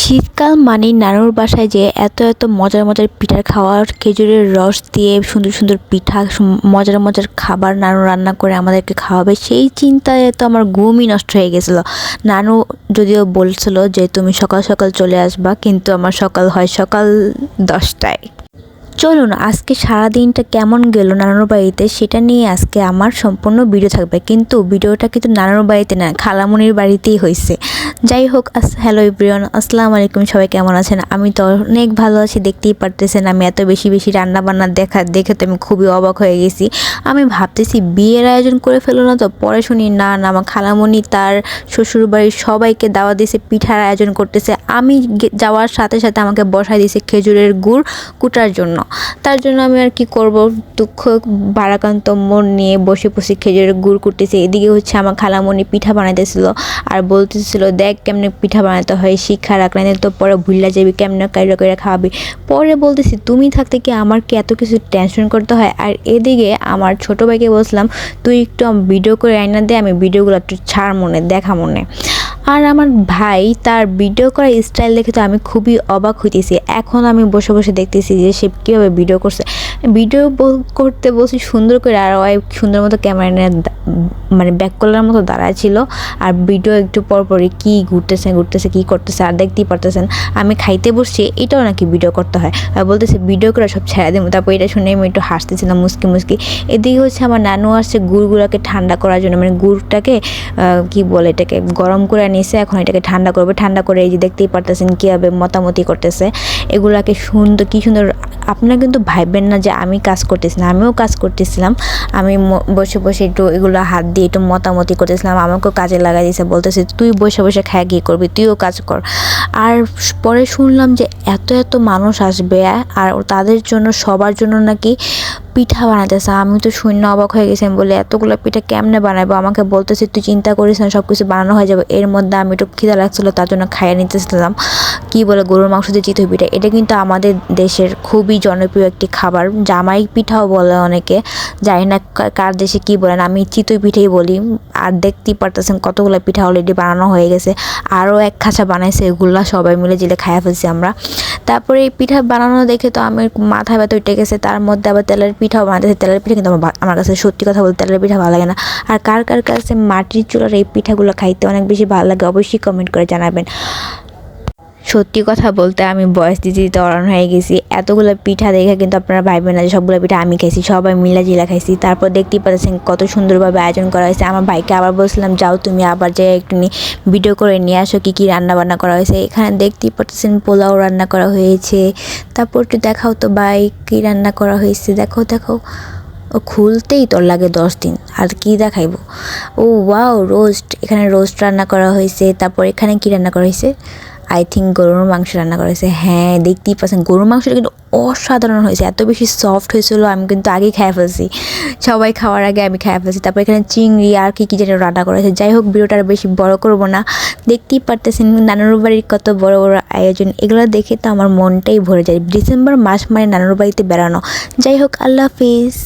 শীতকাল মানে নানুর বাসায় যে এত এত মজার মজার পিঠার খাওয়ার খেজুরের রস দিয়ে সুন্দর সুন্দর পিঠা মজার মজার খাবার নানু রান্না করে আমাদেরকে খাওয়াবে, সেই চিন্তায় তো আমার ঘুমই নষ্ট হয়ে গেছিল। নানু যদিও বলছিল যে, তুমি সকাল সকাল চলে আসবা, কিন্তু আমার সকাল হয় সকাল দশটায়। চলুন, আজকে সারা দিনটা কেমন গেল নানুর বাড়িতে সেটা নিয়ে আজকে আমার সম্পূর্ণ ভিডিও থাকবে। কিন্তু ভিডিওটা কিন্তু নানুর বাড়িতে না, খালামনির বাড়িতেই হয়েছে। যাই হোক, আস, হ্যালো ইব্রিয়ন আসসালামু আলাইকুম, সবাই কেমন আছেন? আমি তো অনেক ভালো আছি, দেখতেই পারতেছেন আমি এত বেশি বেশি রান্না বান্না দেখা, দেখে তো আমি খুবই অবাক হয়ে গেছি। আমি ভাবতেছি বিয়ের আয়োজন করে ফেলো না তো, পরে শুনি না না, আমার খালামণি তার শ্বশুর বাড়ির সবাইকে দাওয়া দিয়েছে, পিঠার আয়োজন করতেছে। আমি যাওয়ার সাথে সাথে আমাকে বসাই দিয়েছে খেজুরের গুড় কুটার জন্য। তার জন্য আমি আর কি করব? দুঃখ, বারাকান্ত মন নিয়ে বসে বসে খেজুরের গুড় কুটতেছে। এদিকে হচ্ছে আমার খালামণি পিঠা বানাইতেছিল আর বলতেছিল, দেখ কেমনে পিঠা বানাতে হয়, শিক্ষা রাখ না তো পরে ভুল্লা যাবি, কেমনে কাইরা কইরা খাওয়াবি? পরে বলতেছি, তুমি থাকতে কি আমার কি এত কিছু টেনশন করতে হয়? আর এদিকে আমার ছোট ভাইকে বলছিলাম, তুই একটু ভিডিও করে আয়না দে, আমি ভিডিওগুলো একটু ছাড় মনে, দেখা মনে। আর আমার ভাই তার ভিডিও করার স্টাইল দেখে তো আমি খুবই অবাক হইতেছি। এখন আমি বসে বসে দেখতেছি যে সে কীভাবে ভিডিও করছে। ভিডিও করতে বলছি, সুন্দর করে আর ওই সুন্দর মতো ক্যামেরা নিয়ে মানে ব্যাক কলার মতো দাঁড়ায় ছিল আর ভিডিও একটু পর পরই কী ঘুরতেছে ঘুরতেছে, কী করতেছে, আর দেখতেই পারতেছেন, আমি খাইতে বসছি, এটাও নাকি ভিডিও করতে হয়। আর বলতেছে, ভিডিও করে সব ছেড়ে দেবো। তারপর এটা শুনে আমি একটু হাসতেছিলাম, মুসকি মুসকি। এদিকে হচ্ছে আমার নানু আসছে গুড়গুলোকে ঠান্ডা করার জন্য। মানে গুড়টাকে কি বলে এটাকে, গরম করে নিয়েছে এখন এটাকে ঠান্ডা করবে। ঠান্ডা করে এই যে দেখতেই পারতেছেন কীভাবে মতামতি করতেছে। এগুলাকে সুন্দর, কী সুন্দর আপনারা কিন্তু ভাববেন না যে আমি কাজ করতেছি না আমিও কাজ করতেছিলাম। আমি বসে বসে একটু এগুলো হাত দিয়ে একটু মতামতি করতেছিলাম, আমাকেও কাজে লাগাই দিয়েছে, বলতেছে তুই বসে বসে খায় কী করবি, তুইও কাজ কর। আর পরে শুনলাম যে এত এত মানুষ আসবে, আর তাদের জন্য সবার জন্য নাকি পিঠা বানাইতেছে। আমি তো শূন্য অবাক হয়ে গেছি, আমি বলে, এতগুলো পিঠা কেমনে বানাবো আমাকে বলতেছে, তুই চিন্তা করিস না সব কিছু বানানো হয়ে যাবে। এর মধ্যে আমি একটু খিদা লাগছিল, তার জন্য খাইয়ে নিতেছিলাম। কি বলে গরুর মাংস দিয়ে চিতই পিঠা, এটা কিন্তু আমাদের দেশের খুবই জনপ্রিয় একটি খাবার। জামাই পিঠাও বলে অনেকে, জানি না কার দেশে কি বলেন, আমি চিতই পিঠেই বলি। আর দেখতেই পারতেছেন কতগুলো পিঠা অলরেডি বানানো হয়ে গেছে। আরও এক খাঁচা বানাইছে এগুলা সবাই মিলে জিলে খাইয়া ফেলছি আমরা। তারপরে এই পিঠা বানানো দেখে তো আমার মাথায় ব্যথা উঠে গেছে, তার মধ্যে আবার তেলের পিঠাও বানাতেছে তেলের পিঠা কিন্তু আমার আমার কাছে সত্যি কথা বলতে তেলের পিঠা ভালো লাগে না। আর কার কার কাছে মাটির চুলার এই পিঠাগুলো খাইতে অনেক বেশি ভালো লাগে অবশ্যই কমেন্ট করে জানাবেন। সত্যি কথা বলতে আমি বয়স দিতে দিতে অরণ হয়ে গেছি। এতগুলো পিঠা দেখে কিন্তু আপনারা ভাববেন না যে সবগুলো পিঠা আমি খাইছি, সবাই মিলা জিলা খাইছি। তারপর দেখতেই পাচ্ছেন কত সুন্দরভাবে আয়োজন করা হয়েছে। আমার ভাইকে আবার বলছিলাম, যাও তুমি আবার যে একটু ভিডিও করে নিয়ে আসো কী কী রান্না বান্না করা হয়েছে। এখানে দেখতেই পাচ্ছেন পোলাও রান্না করা হয়েছে। তারপর একটু দেখাও তো ভাই কী রান্না করা হয়েছে। দেখো দেখো। ও খুলতেই তোর লাগে দশ দিন। আর কি দেখাইবো? ও, ওয়াও, রোস্ট। এখানে রোস্ট রান্না করা হয়েছে। তারপর এখানে কি রান্না করা হয়েছে? আই থিঙ্ক গরুর মাংস রান্না করা হয়েছে হ্যাঁ দেখতেই পাচ্ছেন, গরুর মাংসটা কিন্তু অসাধারণ হয়েছে। এত বেশি সফট হয়েছিল, আমি কিন্তু আগেই খেয়ে ফেলছি। সবাই খাওয়ার আগে আমি খেয়ে ফেলছি। তারপর এখানে চিংড়ি আর কি কী যেন রান্না করা হয়েছে যাই হোক, ভিডিওটা আর বেশি বড় করব না। দেখতেই পারতেছেন নানুর বাড়ির কত বড় বড় আয়োজন। এগুলো দেখে তো আমার মনটাই ভরে যায়। ডিসেম্বর মাস মানে নানুর বাড়িতে বেড়ানো। যাই হোক, আল্লাহ হাফিজ।